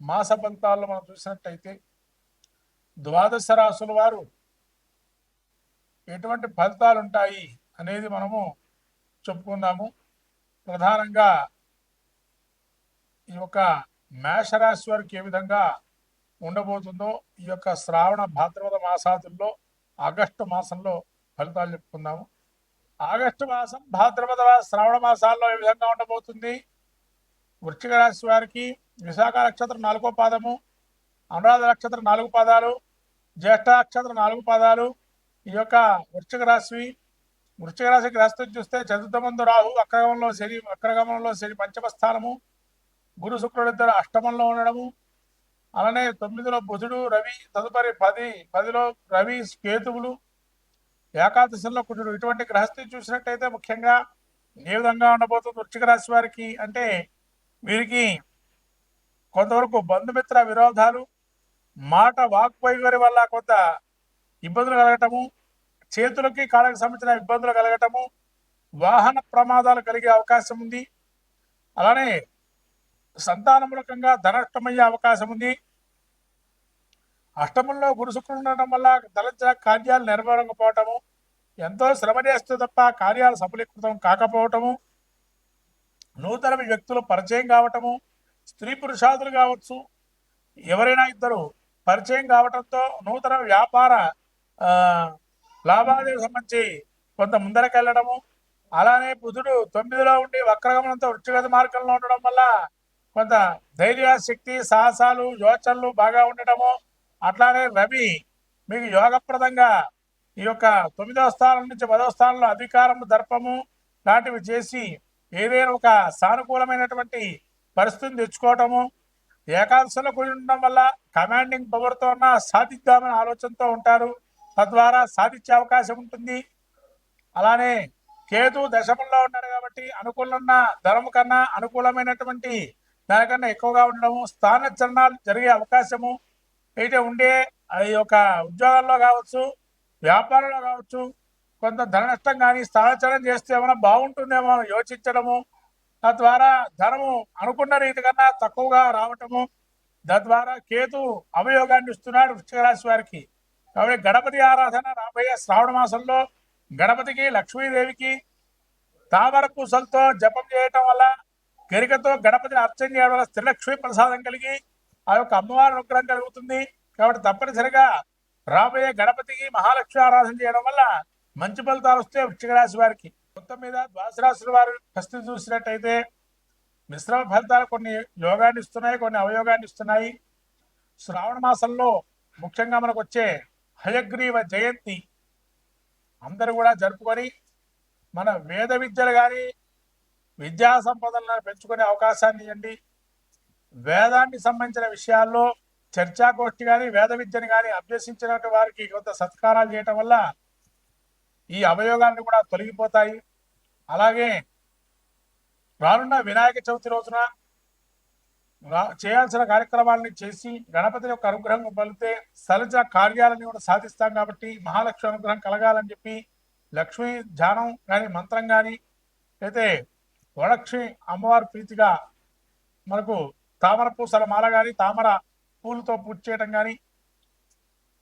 మాస ఫలితాల్లో మనం చూసినట్టయితే ద్వాదశ రాసుల వారు ఎటువంటి ఫలితాలు ఉంటాయి అనేది మనము చెప్పుకుందాము. ప్రధానంగా ఈ యొక్క మేషరాశి వారికి ఏ విధంగా ఉండబోతుందో ఈ యొక్క శ్రావణ భాద్రపద మాసాదుల్లో ఆగస్టు మాసంలో ఫలితాలు చెప్పుకుందాము. ఆగస్టు మాసం భాద్రపద శ్రావణ మాసాల్లో ఏ విధంగా ఉండబోతుంది? వృక్షిక రాశి వారికి విశాఖ నక్షత్రం నాలుగో పాదము అనురాధ నక్షత్రం నాలుగు పాదాలు జ్యేష్ఠ నక్షత్రం నాలుగు పాదాలు. ఈ యొక్క వృశ్చిక రాశి వృశ్చిక రాశికి గ్రస్తుని చూస్తే చతుర్థమందు రాహు అక్రగమంలో శని అక్రగమంలో శని పంచమ స్థానము గురు శుక్రుడు ఇద్దరు అష్టమంలో ఉండడము. అలానే తొమ్మిదిలో బుధుడు రవి తదుపరి పది పదిలో రవి కేతువులు ఏకాదశంలో కుజుడు. ఇటువంటి గ్రహస్థితి చూసినట్టయితే ముఖ్యంగా ఏ విధంగా ఉండబోతుంది వృశ్చిక రాశి వారికి అంటే వీరికి కొంతవరకు బంధుమిత్ర విరోధాలు మాట వాక్పోయి వల్ల కొంత ఇబ్బందులు కలగటము చేతులకి కాళ్ళకి సంబంధించిన ఇబ్బందులు కలగటము వాహన ప్రమాదాలు కలిగే అవకాశం ఉంది. అలానే సంతానమూలకంగా ధనష్టమయ్యే అవకాశం ఉంది. అష్టమంలో గురుశుక్రుడు ఉండటం వల్ల తలచిన కార్యాలు నెరవేరకపోవటము ఎంతో శ్రమ చేస్తూ తప్ప కార్యాలు సఫలీకృతం కాకపోవటము నూతన వ్యక్తులు పరిచయం కావటము స్త్రీ పురుషాదులు కావచ్చు ఎవరైనా ఇద్దరు పరిచయం కావడంతో నూతన వ్యాపార ఆ, లాభాలకు సంబంధించి కొంత ముందరకెళ్ళడము అలానే బుధుడు తొమ్మిదిలో ఉండి వక్రగమనంతో వృక్షగత మార్గంలో ఉండడం వల్ల కొంత ధైర్య శక్తి సాహసాలు యోచనలు బాగా ఉండటము. అట్లానే రవి మీకు యోగప్రదంగా ఈ యొక్క తొమ్మిదవ స్థానం నుంచి పదవ స్థానంలో అధికారము దర్పము లాంటివి చేసి ఏదైనా ఒక సానుకూలమైనటువంటి పరిస్థితిని తెచ్చుకోవటము ఏకాదశిలో కూడి ఉండడం వల్ల కమాండింగ్ పవర్తో ఉన్న సాధిద్దామనే ఆలోచనతో ఉంటారు. తద్వారా సాధించే అవకాశం ఉంటుంది. అలానే కేతు దశమంలో ఉన్నాడు కాబట్టి అనుకూలన్న ధరము కన్నా అనుకూలమైనటువంటి దానికన్నా ఎక్కువగా ఉండడము స్థాన చరణాలు జరిగే అవకాశము అయితే ఉండే ఈ యొక్క ఉద్యోగాల్లో కావచ్చు వ్యాపారంలో కావచ్చు కొంత ధన నష్టం కానీ స్థానచలనం చేస్తే ఏమైనా బాగుంటుందేమో యోచించడము తద్వారా ధనము అనుకున్న రీతి కన్నా తక్కువగా రావటము తద్వారా కేతు అవయోగాన్ని ఇస్తున్నాడు వృశ్చిక రాశి వారికి. కాబట్టి గణపతి ఆరాధన రాబోయే శ్రావణ మాసంలో గణపతికి లక్ష్మీదేవికి తామర పూసలతో జపం చేయటం వల్ల గరికతో గణపతిని అర్చన చేయడం వల్ల త్రిలక్ష్మి ప్రసాదం కలిగి ఆ యొక్క అమ్మవారి అనుగ్రహం కలుగుతుంది. కాబట్టి తప్పనిసరిగా రాబోయే గణపతికి మహాలక్ష్మి ఆరాధన చేయడం వల్ల మంచి ఫలితాలు వస్తే వృశ్చిక రాశి వారికి. మొత్తం మీద ద్వాసరాశుల వారు వారి పరిస్థితి చూసినట్టయితే మిశ్రమ ఫలితాలు కొన్ని యోగాన్ని ఇస్తున్నాయి కొన్ని అవయోగాన్ని ఇస్తున్నాయి. శ్రావణ మాసంలో ముఖ్యంగా మనకు వచ్చే హయగ్రీవ జయంతి అందరూ కూడా జరుపుకొని మన వేద విద్యలు కానీ విద్యా సంపదలను పెంచుకునే అవకాశాన్ని ఇవ్వండి. వేదానికి సంబంధించిన విషయాల్లో చర్చాగోష్ఠి కానీ వేద విద్యను కానీ అభ్యసించినటువంటి వారికి కొంత సత్కారాలు చేయటం వల్ల ఈ అవయోగాన్ని కూడా తొలగిపోతాయి. అలాగే రానున్న వినాయక చవితి రోజున చేయాల్సిన కార్యక్రమాలని చేసి గణపతి యొక్క అనుగ్రహం పొందితే సలజ కార్యాలని కూడా సాధిస్తాం కాబట్టి మహాలక్ష్మి అనుగ్రహం కలగాలని చెప్పి లక్ష్మీ ధ్యానం కానీ మంత్రం కానీ అయితే వరలక్ష్మి అమ్మవారి ప్రీతిగా మనకు తామర పూసల మాల కానీ తామర పూలతో పూజ చేయటం కానీ